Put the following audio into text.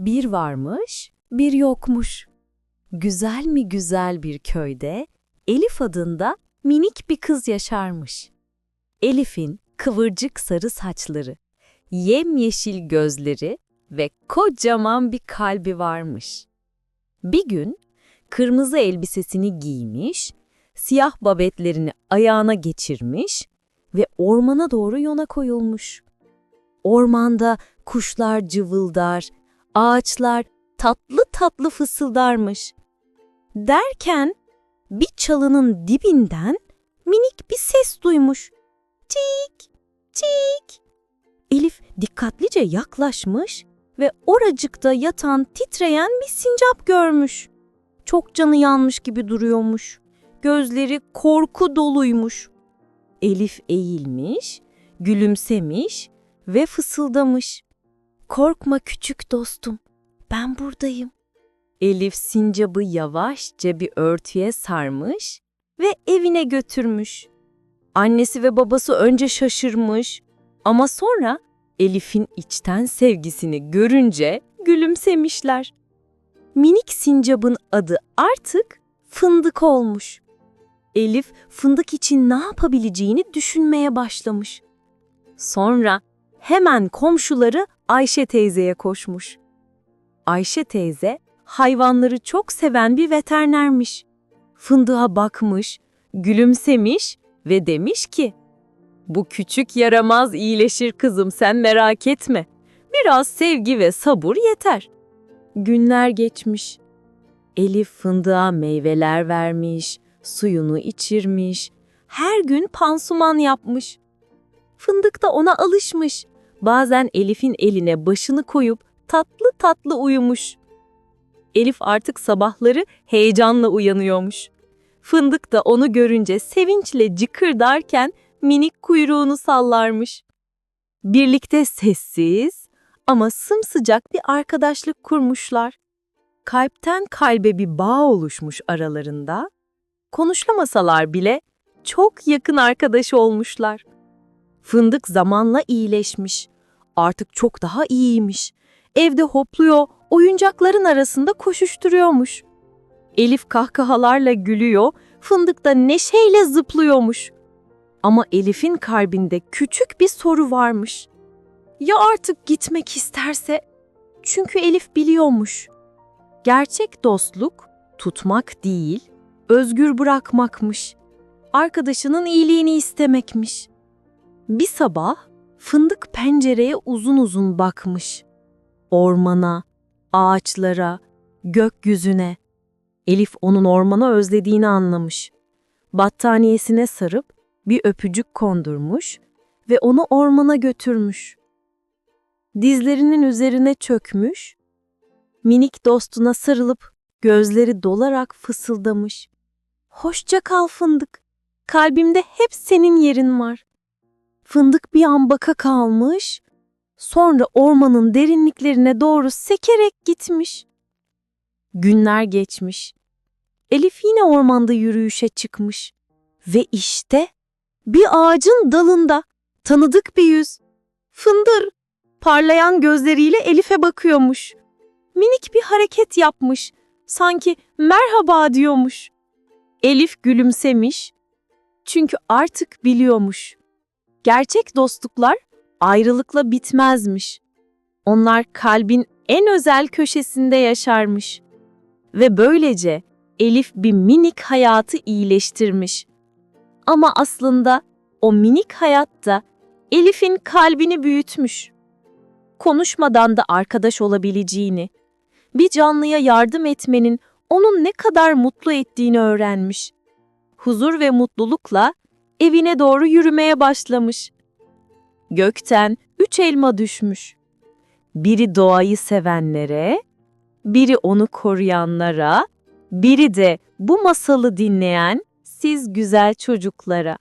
Bir varmış, bir yokmuş. Güzel mi güzel bir köyde Elif adında minik bir kız yaşarmış. Elif'in kıvırcık sarı saçları, yemyeşil gözleri ve kocaman bir kalbi varmış. Bir gün kırmızı elbisesini giymiş, siyah babetlerini ayağına geçirmiş ve ormana doğru yola koyulmuş. Ormanda kuşlar cıvıldar, ağaçlar tatlı tatlı fısıldarmış. Derken bir çalının dibinden minik bir ses duymuş. Çik, çik. Elif dikkatlice yaklaşmış ve oracıkta yatan titreyen bir sincap görmüş. Çok canı yanmış gibi duruyormuş. Gözleri korku doluymuş. Elif eğilmiş, gülümsemiş ve fısıldamış. Korkma küçük dostum, ben buradayım. Elif sincabı yavaşça bir örtüye sarmış ve evine götürmüş. Annesi ve babası önce şaşırmış ama sonra Elif'in içten sevgisini görünce gülümsemişler. Minik sincabın adı artık Fındık olmuş. Elif fındık için ne yapabileceğini düşünmeye başlamış. Sonra hemen komşuları Ayşe teyzeye koşmuş. Ayşe teyze hayvanları çok seven bir veterinermiş. Fındığa bakmış, gülümsemiş ve demiş ki, bu küçük yaramaz iyileşir kızım sen merak etme. Biraz sevgi ve sabır yeter. Günler geçmiş. Elif fındığa meyveler vermiş, suyunu içirmiş, her gün pansuman yapmış. Fındık da ona alışmış. Bazen Elif'in eline başını koyup tatlı tatlı uyumuş. Elif artık sabahları heyecanla uyanıyormuş. Fındık da onu görünce sevinçle cıkırdarken minik kuyruğunu sallarmış. Birlikte sessiz ama sımsıcak bir arkadaşlık kurmuşlar. Kalpten kalbe bir bağ oluşmuş aralarında. Konuşlamasalar bile çok yakın arkadaş olmuşlar. Fındık zamanla iyileşmiş. Artık çok daha iyiymiş. Evde hopluyor, oyuncakların arasında koşuşturuyormuş. Elif kahkahalarla gülüyor, Fındık da neşeyle zıplıyormuş. Ama Elif'in kalbinde küçük bir soru varmış. Ya artık gitmek isterse? Çünkü Elif biliyormuş. Gerçek dostluk tutmak değil, özgür bırakmakmış. Arkadaşının iyiliğini istemekmiş. Bir sabah fındık pencereye uzun uzun bakmış. Ormana, ağaçlara, gökyüzüne. Elif onun ormana özlediğini anlamış. Battaniyesine sarıp bir öpücük kondurmuş ve onu ormana götürmüş. Dizlerinin üzerine çökmüş, minik dostuna sarılıp gözleri dolarak fısıldamış. Hoşça kal fındık, kalbimde hep senin yerin var. Fındık bir an baka kalmış, sonra ormanın derinliklerine doğru sekerek gitmiş. Günler geçmiş. Elif yine ormanda yürüyüşe çıkmış. Ve işte bir ağacın dalında tanıdık bir yüz. Fındır parlayan gözleriyle Elif'e bakıyormuş. Minik bir hareket yapmış. Sanki merhaba diyormuş. Elif gülümsemiş. Çünkü artık biliyormuş. Gerçek dostluklar ayrılıkla bitmezmiş. Onlar kalbin en özel köşesinde yaşarmış. Ve böylece Elif bir minik hayatı iyileştirmiş. Ama aslında o minik hayatta Elif'in kalbini büyütmüş. Konuşmadan da arkadaş olabileceğini, bir canlıya yardım etmenin onun ne kadar mutlu ettiğini öğrenmiş. Huzur ve mutlulukla evine doğru yürümeye başlamış. Gökten üç elma düşmüş. Biri doğayı sevenlere, biri onu koruyanlara, biri de bu masalı dinleyen siz güzel çocuklara.